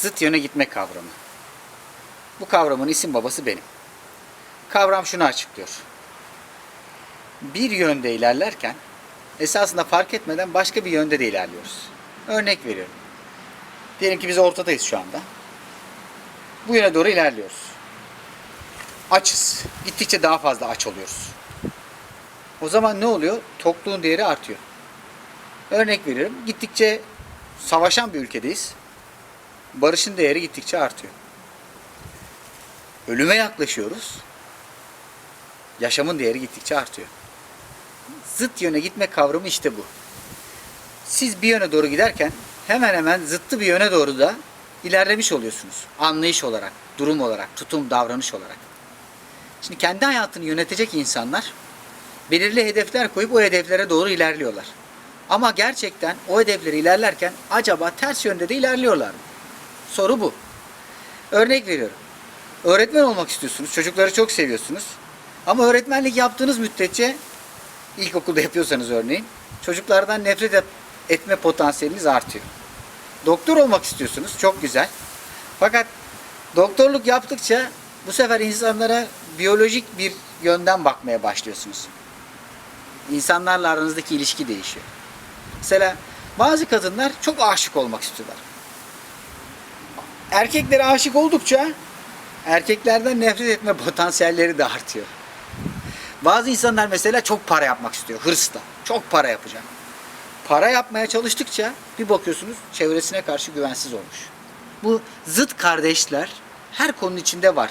Zıt yöne gitme kavramı. Bu kavramın isim babası benim. Kavram şunu açıklıyor. Bir yönde ilerlerken esasında fark etmeden başka bir yönde de ilerliyoruz. Örnek veriyorum. Diyelim ki biz ortadayız şu anda. Bu yöne doğru ilerliyoruz. Açız. Gittikçe daha fazla aç oluyoruz. O zaman ne oluyor? Tokluğun değeri artıyor. Örnek veriyorum. Gittikçe savaşan bir ülkedeyiz. Barışın değeri gittikçe artıyor. Ölüme yaklaşıyoruz. Yaşamın değeri gittikçe artıyor. Zıt yöne gitme kavramı işte bu. Siz bir yöne doğru giderken hemen hemen zıttı bir yöne doğru da ilerlemiş oluyorsunuz. Anlayış olarak, durum olarak, tutum, davranış olarak. Şimdi kendi hayatını yönetecek insanlar belirli hedefler koyup o hedeflere doğru ilerliyorlar. Ama gerçekten o hedefleri ilerlerken acaba ters yönde de ilerliyorlar mı? Soru bu. Örnek veriyorum. Öğretmen olmak istiyorsunuz. Çocukları çok seviyorsunuz. Ama öğretmenlik yaptığınız müddetçe ilkokulda yapıyorsanız örneğin çocuklardan nefret et- etme potansiyeliniz artıyor. Doktor olmak istiyorsunuz. Çok güzel. Fakat doktorluk yaptıkça bu sefer insanlara biyolojik bir yönden bakmaya başlıyorsunuz. İnsanlarla aranızdaki ilişki değişiyor. Mesela bazı kadınlar çok aşık olmak istiyorlar. Erkeklere aşık oldukça erkeklerden nefret etme potansiyelleri de artıyor. Bazı insanlar mesela çok para yapmak istiyor hırsla. Çok para yapacak. Para yapmaya çalıştıkça bir bakıyorsunuz çevresine karşı güvensiz olmuş. Bu zıt kardeşler her konunun içinde var.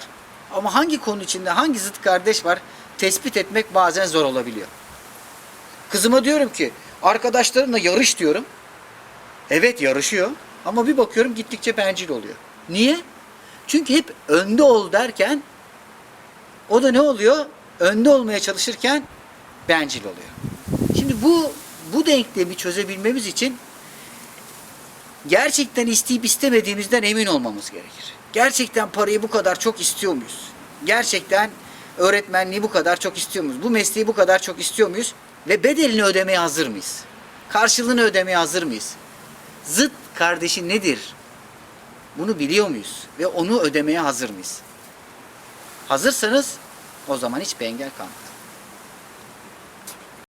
Ama hangi konu içinde hangi zıt kardeş var tespit etmek bazen zor olabiliyor. Kızıma diyorum ki arkadaşlarımla yarış diyorum. Evet yarışıyor ama bir bakıyorum gittikçe bencil oluyor. Niye? Çünkü hep önde ol derken o da ne oluyor? Önde olmaya çalışırken bencil oluyor. Şimdi bu bu denklemi çözebilmemiz için gerçekten isteyip istemediğimizden emin olmamız gerekir. Gerçekten parayı bu kadar çok istiyor muyuz? Gerçekten öğretmenliği bu kadar çok istiyor muyuz? Bu mesleği bu kadar çok istiyor muyuz? Ve bedelini ödemeye hazır mıyız? Karşılığını ödemeye hazır mıyız? Zıt kardeşi nedir? Bunu biliyor muyuz? Ve onu ödemeye hazır mıyız? Hazırsanız o zaman hiçbir engel kalmaz.